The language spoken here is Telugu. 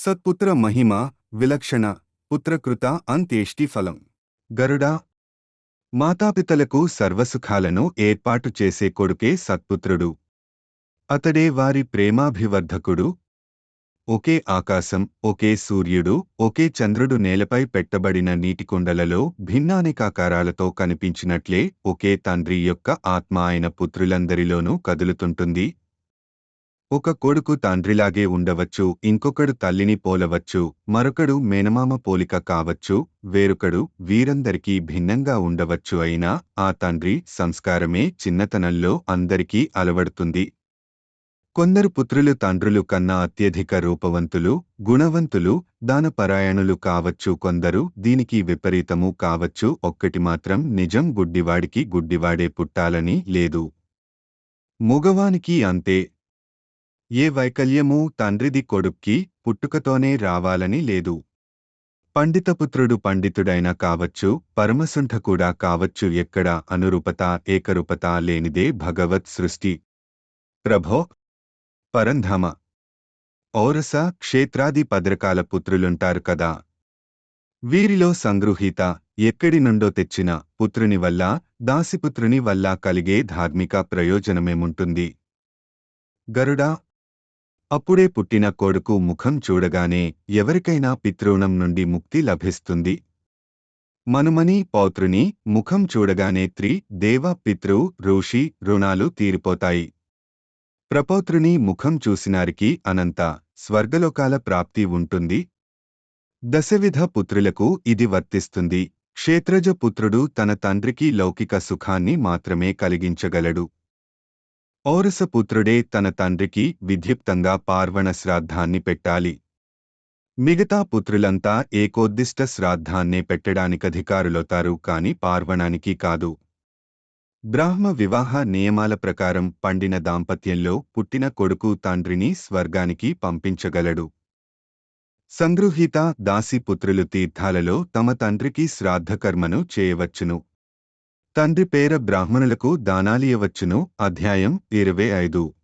సత్పుత్ర మహిమ విలక్షణ పుత్రకృత అంత్యేష్టి ఫలం. గరుడా. మాతాపితలకు సర్వసుఖాలను ఏర్పాటు చేసే కొడుకే సత్పుత్రుడు. అతడే వారి ప్రేమాభివర్ధకుడు. ఒకే ఆకాశం ఒకే సూర్యుడు ఒకే చంద్రుడు నేలపై పెట్టబడిన నీటికుండలలో భిన్నానేకాకారాలతో కనిపించినట్లే ఒకే తండ్రి యొక్క ఆత్మ ఆయన పుత్రులందరిలోనూ కదులుతుంటుంది. ఒక కొడుకు తండ్రిలాగే ఉండవచ్చు ఇంకొకడు తల్లిని పోలవచ్చు మరొకడు మేనమామ పోలిక కావచ్చు వేరొకడు వీరందరికీ భిన్నంగా ఉండవచ్చు అయినా ఆ తండ్రి సంస్కారమే చిన్నతనంలో అందరికీ అలవడుతుంది. కొందరు పుత్రులు తండ్రులు కన్నా అత్యధిక రూపవంతులు గుణవంతులు దానపరాయణులు కావచ్చు కొందరు దీనికి విపరీతము కావచ్చు ఒక్కటి మాత్రం నిజం గుడ్డివాడికి గుడ్డివాడే పుట్టాలని లేదు. మగవానికి అంతే ఏ వైకల్యమూ తండ్రిది కొడుక్కి పుట్టుకతోనే రావాలని లేదు. పండితపుత్రుడు పండితుడైనా కావచ్చు పరమశుంఠ కూడా కావచ్చు ఎక్కడ అనురూపత ఏకరూపత లేనిదే భగవత్ సృష్టి. ప్రభో పరంధామ. ఔరస క్షేత్రాది పద్రకాల పుత్రులుంటారు కదా. వీరిలో సంగృహీత ఎక్కడి నుండో తెచ్చిన పుత్రుని వల్ల దాసిపుత్రుని వల్ల కలిగే ధార్మిక ప్రయోజనమేముంటుంది? గరుడా అప్పుడే పుట్టిన కొడుకు ముఖం చూడగానే ఎవరికైనా పితృణం నుండి ముక్తి లభిస్తుంది. మనుమని పౌత్రుని ముఖం చూడగానే త్రి దేవ పితృ ఋషి రుణాలు తీరిపోతాయి. ప్రపౌత్రుని ముఖం చూసినారికి అనంత స్వర్గలోకాల ప్రాప్తి ఉంటుంది. దశవిధ పుత్రులకు ఇది వర్తిస్తుంది. క్షేత్రజ పుత్రుడు తన తండ్రికి లౌకిక సుఖాన్ని మాత్రమే కలిగించగలడు. ఔరసపుత్రుడే తన తండ్రికి విధిప్తంగా పార్వణ శ్రాద్ధాన్ని పెట్టాలి. మిగతా పుత్రులంతా ఏకోద్దిష్ట శ్రాద్ధాన్నే పెట్టడానికధికారులవుతారు కాని పార్వణానికి కాదు. బ్రాహ్మ వివాహ నియమాల ప్రకారం పండిన దాంపత్యంలో పుట్టిన కొడుకు తండ్రిని స్వర్గానికి పంపించగలడు. సంగృహీత దాసిపుత్రులు తీర్థాలలో తమ తండ్రికి శ్రాద్ధకర్మను చేయవచ్చును. తండ్రి పేర బ్రాహ్మణులకు దానాలియవచ్చును అధ్యాయం ఇరవై ఐదు.